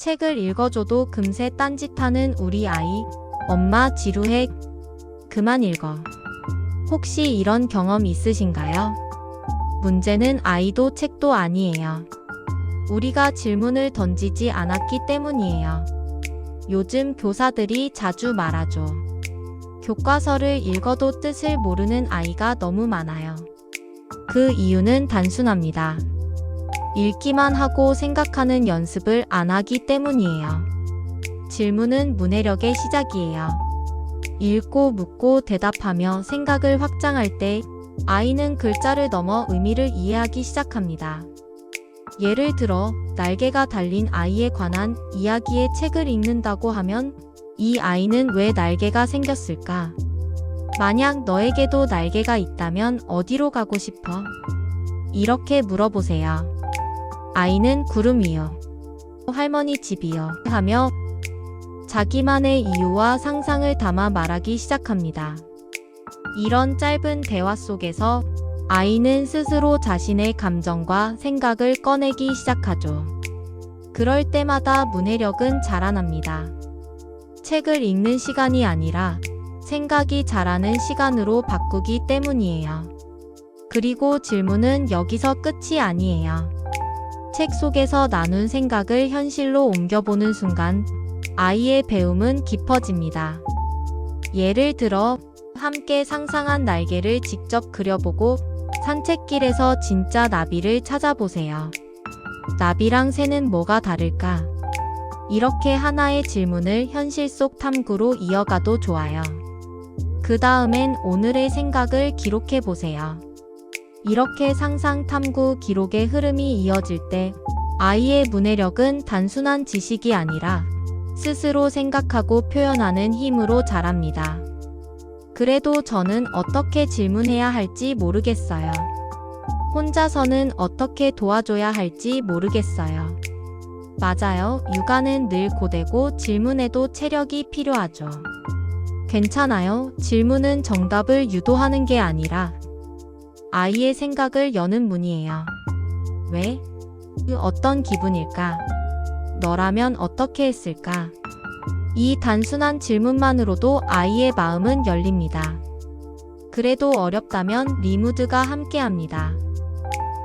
책을 읽어줘도 금세 딴짓하는 우리 아이. 엄마 지루해. 그만 읽어. 혹시 이런 경험 있으신가요? 문제는 아이도 책도 아니에요. 우리가 질문을 던지지 않았기 때문이에요. 요즘 교사들이 자주 말하죠. 교과서를 읽어도 뜻을 모르는 아이가 너무 많아요. 그 이유는 단순합니다. 읽기만 하고 생각하는 연습을 안 하기 때문이에요. 질문은 문해력의 시작이에요. 읽고 묻고 대답하며 생각을 확장할 때 아이는 글자를 넘어 의미를 이해하기 시작합니다. 예를 들어, 날개가 달린 아이에 관한 이야기의 책을 읽는다고 하면 이 아이는 왜 날개가 생겼을까? 만약 너에게도 날개가 있다면 어디로 가고 싶어? 이렇게 물어보세요. 아이는 구름 위요. 할머니 집이요. 하며 자기만의 이유와 상상을 담아 말하기 시작합니다. 이런 짧은 대화 속에서 아이는 스스로 자신의 감정과 생각을 꺼내기 시작하죠. 그럴 때마다 문해력은 자라납니다. 책을 읽는 시간이 아니라 생각이 자라는 시간으로 바꾸기 때문이에요. 그리고 질문은 여기서 끝이 아니에요. 책 속에서 나눈 생각을 현실로 옮겨보는 순간 아이의 배움은 깊어집니다. 예를 들어, 함께 상상한 날개를 직접 그려보고 산책길에서 진짜 나비를 찾아보세요. 나비랑 새는 뭐가 다를까? 이렇게 하나의 질문을 현실 속 탐구로 이어가도 좋아요. 그 다음엔 오늘의 생각을 기록해 보세요. 이렇게 상상 탐구 기록의 흐름이 이어질 때 아이의 문해력은 단순한 지식이 아니라 스스로 생각하고 표현하는 힘으로 자랍니다. 그래도 저는 어떻게 질문해야 할지 모르겠어요. 혼자서는 어떻게 도와줘야 할지 모르겠어요. 맞아요. 육아는 늘 고되고 질문에도 체력이 필요하죠. 괜찮아요. 질문은 정답을 유도하는 게 아니라 아이의 생각을 여는 문이에요. 왜? 그 어떤 기분일까? 너라면 어떻게 했을까? 이 단순한 질문만으로도 아이의 마음은 열립니다. 그래도 어렵다면 리무드가 함께합니다.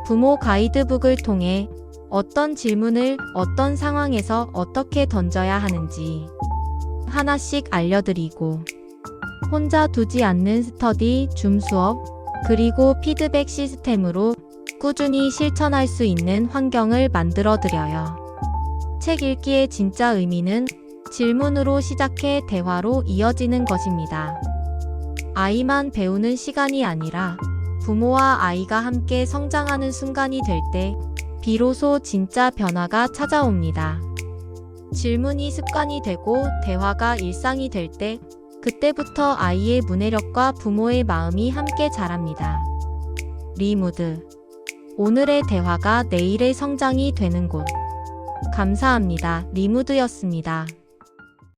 부모 가이드북을 통해 어떤 질문을 어떤 상황에서 어떻게 던져야 하는지 하나씩 알려드리고 혼자 두지 않는 스터디 줌 수업 그리고 피드백 시스템으로 꾸준히 실천할 수 있는 환경을 만들어 드려요. 책 읽기의 진짜 의미는 질문으로 시작해 대화로 이어지는 것입니다. 아이만 배우는 시간이 아니라 부모와 아이가 함께 성장하는 순간이 될 때 비로소 진짜 변화가 찾아옵니다. 질문이 습관이 되고 대화가 일상이 될때 그때부터 아이의 문해력과 부모의 마음이 함께 자랍니다. 리무드 오늘의 대화가 내일의 성장이 되는 곳 감사합니다. 리무드였습니다.